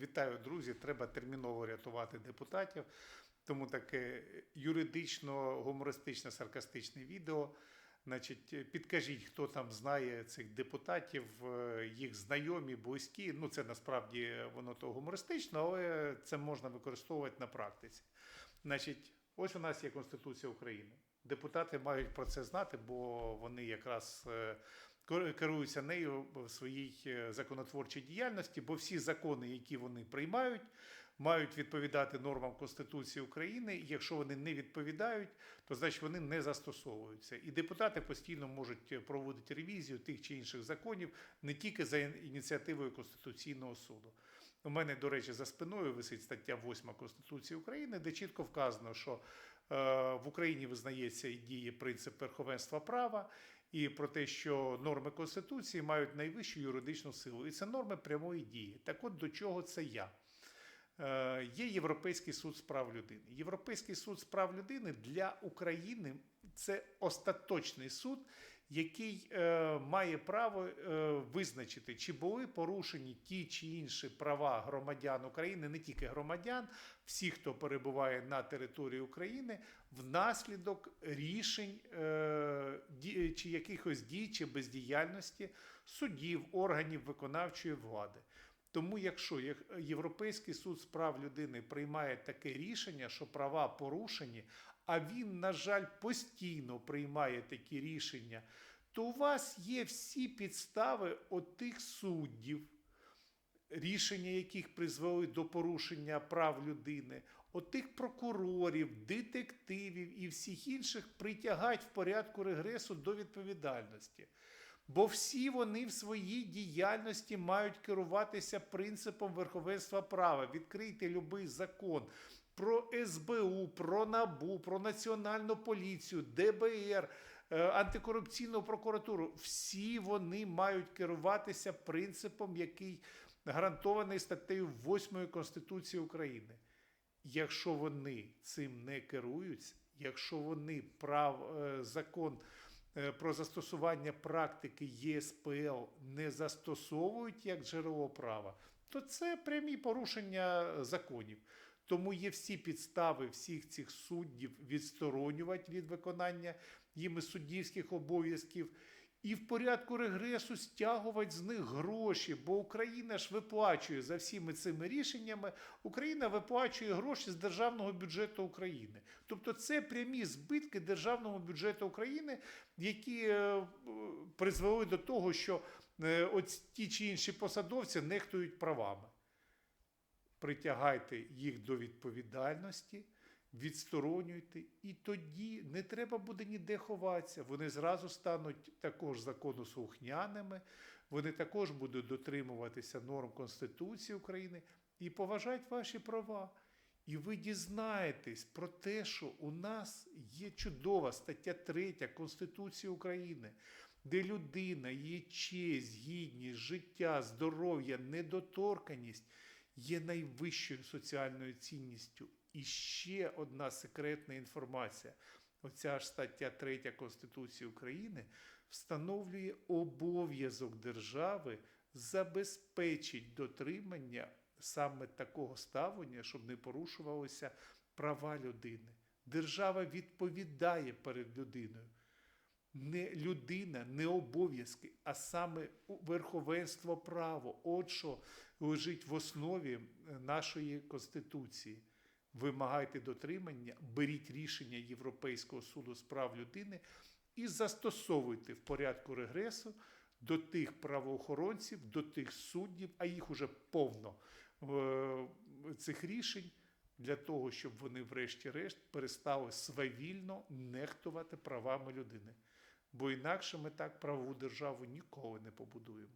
Вітаю, друзі. Треба терміново рятувати депутатів. Тому таке юридично, гумористично, саркастичне відео. Значить, підкажіть, хто там знає цих депутатів, е, їх знайомі, близькі. Ну, це насправді воно то гумористично, але це можна використовувати на практиці. Значить, ось у нас є Конституція України. Депутати мають про це знати, бо вони якраз е, керуються нею в своїй е, законотворчій діяльності, бо всі закони, які вони приймають, мають відповідати нормам Конституції України. І якщо вони не відповідають, то значить вони не застосовуються. І депутати постійно можуть е, проводити ревізію тих чи інших законів не тільки за ініціативою Конституційного суду. У мене, до речі, за спиною висить стаття 8 Конституції України, де чітко вказано, що е, в Україні визнається і діє принцип верховенства права, і про те, що норми Конституції мають найвищу юридичну силу. І це норми прямої дії. Так от до чого це я? Е, Є Європейський суд з прав людини. Європейський суд з прав людини для України це остаточний суд, який е, має право е, визначити, чи були порушені ті чи інші права громадян України, не тільки громадян, всіх, хто перебуває на території України, внаслідок рішень чи якихось дій чи бездіяльності судів, органів виконавчої влади. Тому, якщо Європейський суд з прав людини приймає таке рішення, що права порушені, а він, на жаль, постійно приймає такі рішення, то у вас є всі підстави отих суддів, рішення яких призвели до порушення прав людини, отих прокурорів, детективів і всіх інших притягать в порядку регресу до відповідальності. Бо всі вони в своїй діяльності мають керуватися принципом верховенства права. Відкрийте будь-який закон про СБУ, про НАБУ, про Національну поліцію, ДБР, е, антикорупційну прокуратуру. Всі вони мають керуватися принципом, який гарантований статтею 8 Конституції України. Якщо вони цим не керуються, якщо вони прав, е, закон е, про застосування практики ЄСПЛ не застосовують як джерело права, то це прямі порушення законів. Тому є всі підстави всіх цих суддів відсторонювати від виконання їми суддівських обов'язків і в порядку регресу стягувати з них гроші, бо Україна ж виплачує за всіми цими рішеннями, Україна виплачує гроші з державного бюджету України. Тобто це прямі збитки державного бюджету України, які е, призвели до того, що е, от ті чи інші посадовці нехтують правами притягайте їх до відповідальності, відсторонюйте, і тоді не треба буде ніде ховатися. Вони зразу стануть також законослухняними, вони також будуть дотримуватися норм Конституції України і поважати ваші права. І ви дізнаєтесь про те, що у нас є чудова стаття 3 Конституції України, де людина, її честь, гідність, життя, здоров'я, недоторканість є найвищою соціальною цінністю. І ще одна секретна інформація. Оця ж стаття 3 Конституції України встановлює обов'язок держави забезпечить дотримання саме такого ставлення, щоб не порушувалися права людини. Держава відповідає перед людиною. Не людина, не обов'язки, а саме верховенство права. От що лежить в основі нашої Конституції. Вимагайте дотримання, беріть рішення Європейського суду з прав людини і застосовуйте в порядку регресу до тих правоохоронців, до тих суддів, а їх уже повно е, цих рішень для того, щоб вони, врешті-решт, перестали свавільно нехтувати правами людини. Бо інакше ми так правову державу ніколи не побудуємо.